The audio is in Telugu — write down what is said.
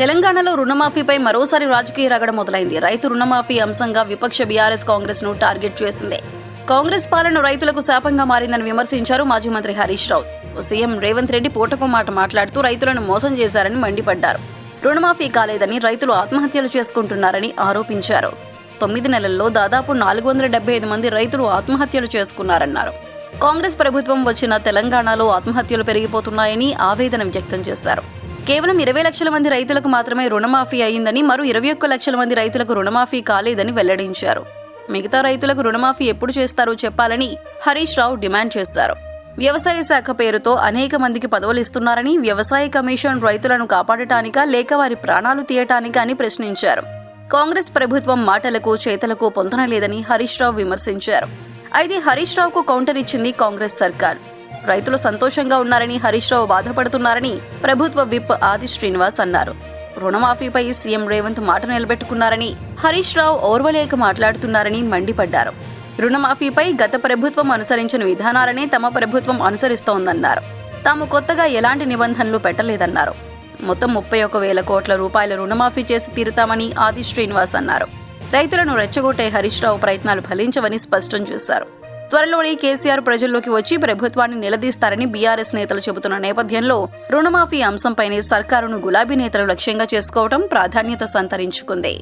తెలంగాణలో రుణమాఫీపై మరోసారి రాజకీయ రగడ మొదలైంది. రైతు రుణమాఫీ అంశంగా విపక్ష బీఆర్ఎస్ కాంగ్రెస్ను టార్గెట్ చేసింది. కాంగ్రెస్ పాలన రైతులకు శాపంగా మారిందని విమర్శించారు మాజీ మంత్రి హరీష్ రావు. సీఎం రేవంత్ రెడ్డి పూటకు మాట మాట్లాడుతూ రైతులను మోసం చేశారని మండిపడ్డారు. రుణమాఫీ కాలేదని రైతులు ఆత్మహత్యలు చేసుకుంటున్నారని ఆరోపించారు. తొమ్మిది నెలల్లో దాదాపు నాలుగు వందల డెబ్బై ఐదు మంది రైతులు ఆత్మహత్యలు చేసుకున్నారన్నారు. కాంగ్రెస్ ప్రభుత్వం వచ్చిన తెలంగాణలో ఆత్మహత్యలు పెరిగిపోతున్నాయని ఆవేదన వ్యక్తం చేశారు. కేవలం ఇరవై లక్షల మంది రైతులకు మాత్రమే రుణమాఫీ అయిందని మరో ఇరవై ఒక్క లక్షల మంది రైతులకు రుణమాఫీ కాలేదని వెల్లడించారు. మిగతా రైతులకు రుణమాఫీ ఎప్పుడు చేస్తారో చెప్పాలని హరీష్ రావు డిమాండ్ చేశారు. వ్యవసాయ శాఖ పేరుతో అనేక మందికి పదవులు ఇస్తున్నారని వ్యవసాయ కమిషన్ రైతులను కాపాడటానికా లేక వారి ప్రాణాలు తీయటానికా అని ప్రశ్నించారు. కాంగ్రెస్ ప్రభుత్వం మాటలకు చేతలకు పొందన లేదని హరీష్ రావు విమర్శించారు. అయితే హరీష్ రావుకు కౌంటర్ ఇచ్చింది కాంగ్రెస్ సర్కార్. రైతులు సంతోషంగా ఉన్నారని హరీష్ రావు బాధపడుతున్నారని ప్రభుత్వ విప్ ఆది శ్రీనివాస్ అన్నారు. రుణమాఫీపై సీఎం రేవంత్ మాట నిలబెట్టుకున్నారని హరీష్ రావు ఓర్వలేక మాట్లాడుతున్నారని మండిపడ్డారు. రుణమాఫీపై గత ప్రభుత్వం అనుసరించిన విధానాలనే తమ ప్రభుత్వం అనుసరిస్తోందన్నారు. తాము కొత్తగా ఎలాంటి నిబంధనలు పెట్టలేదన్నారు. మొత్తం ముప్పై ఒక వేల కోట్ల రూపాయల రుణమాఫీ చేసి తీరుతామని ఆది శ్రీనివాస్ అన్నారు. రైతులను రెచ్చగొట్టే హరీష్ రావు ప్రయత్నాలు ఫలించవని స్పష్టం చేశారు. త్వరలోనే కేసీఆర్ ప్రజల్లోకి వచ్చి ప్రభుత్వాన్ని నిలదీస్తారని బీఆర్ఎస్ నేతలు చెబుతున్న నేపథ్యంలో రుణమాఫీ అంశంపైనే సర్కారును గులాబీ నేతలు లక్ష్యంగా చేసుకోవడం ప్రాధాన్యత సంతరించుకుంది.